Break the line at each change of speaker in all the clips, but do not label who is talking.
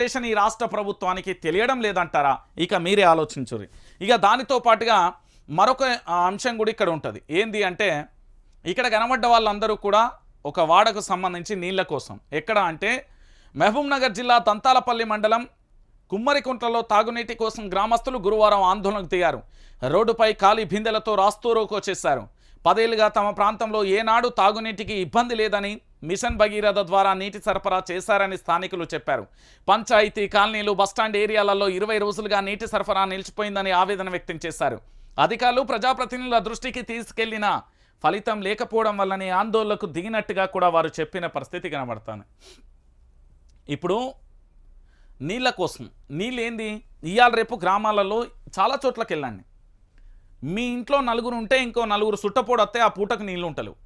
Station ఈ రాష్ట్ర ప్రభుత్వానికి తెలియడం లేదంటారా? ఇక మీరే ఆలోచించుర్రి. ఇక దానితో పాటుగా మరొక అంశం కూడా ఇక్కడ ఉంటుంది. ఏంది అంటే ఇక్కడ కనబడ్డ వాళ్ళందరూ కూడా ఒక వాడకు సంబంధించి నీళ్ళ కోసం. ఎక్కడ అంటే మహబూబ్నగర్ జిల్లా తంతాలపల్లి మండలం కుమ్మరికుంట్లలో తాగునీటి కోసం గ్రామస్తులు గురువారం ఆందోళనకు దిగారు. రోడ్డుపై ఖాళీ బిందెలతో రాస్తూరోకు చేశారు. పదేళ్ళుగా తమ ప్రాంతంలో ఏనాడు తాగునీటికి ఇబ్బంది లేదని మిషన్ భగీరథ ద్వారా నీటి సరఫరా చేశారని స్థానికులు చెప్పారు. పంచాయతీ కాలనీలు బస్టాండ్ ఏరియాలలో ఇరవై రోజులుగా నీటి సరఫరా నిలిచిపోయిందని ఆవేదన వ్యక్తం చేశారు. అధికారులు ప్రజాప్రతినిధుల దృష్టికి తీసుకెళ్ళిన ఫలితం లేకపోవడం వల్లనే ఆందోళనకు దిగినట్టుగా కూడా వారు చెప్పిన పరిస్థితి కనబడుతుంది. ఇప్పుడు నీళ్ళ కోసం నీళ్ళేంది? ఇవాళ రేపు గ్రామాలలో చాలా చోట్లకి వెళ్ళండి మీ ఇంట్లో నలుగురు ఉంటే ఇంకో నలుగురు సుట్టపోడు వస్తే ఆ పూటకు నీళ్ళు ఉంటలేవు.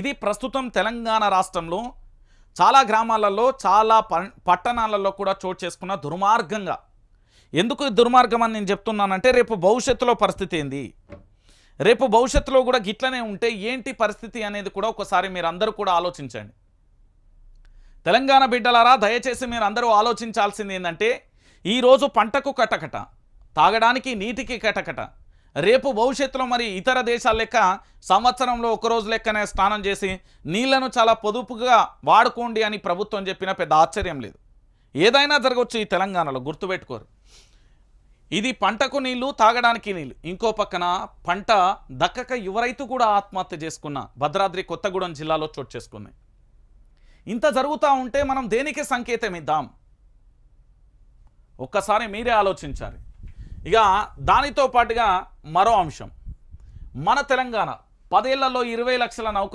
ఇది ప్రస్తుతం తెలంగాణ రాష్ట్రంలో చాలా గ్రామాలలో చాలా పట్టణాలలో కూడా చోటు చేసుకున్న దుర్మార్గంగా. ఎందుకు దుర్మార్గం అని నేను చెప్తున్నానంటే రేపు భవిష్యత్తులో పరిస్థితి ఏంది? రేపు భవిష్యత్తులో కూడా గిట్లనే ఉంటే ఏంటి పరిస్థితి అనేది కూడా ఒకసారి మీరు అందరూ కూడా ఆలోచించండి. తెలంగాణ బిడ్డలారా దయచేసి మీరు అందరూ ఆలోచించాల్సింది ఏంటంటే ఈరోజు పంటకు కటకట. తాగడానికి నీటికి కటకట. రేపు భవిష్యత్తులో మరి ఇతర దేశాల లెక్క సంవత్సరంలో ఒక రోజు లెక్కనే స్నానం చేసి నీళ్ళను చాలా పొదుపుగా వాడుకోండి అని ప్రభుత్వం చెప్పిన పెద్ద ఆశ్చర్యం లేదు. ఏదైనా జరగవచ్చు ఈ తెలంగాణలో గుర్తుపెట్టుకోరు. ఇది పంటకు నీళ్ళు తాగడానికి నీళ్ళు. ఇంకో పక్కన పంట దక్కక యువ రైతు కూడా ఆత్మహత్య చేసుకున్న భద్రాద్రి కొత్తగూడెం జిల్లాలో చోటు చేసుకుంది. ఇంత జరుగుతూ ఉంటే మనం దేనికి సంకేతం ఇద్దాం ఒక్కసారి మీరే ఆలోచించాలి. ఇక దానితో పాటుగా మరో అంశం. మన తెలంగాణ పదేళ్ళలో ఇరవై లక్షల నౌక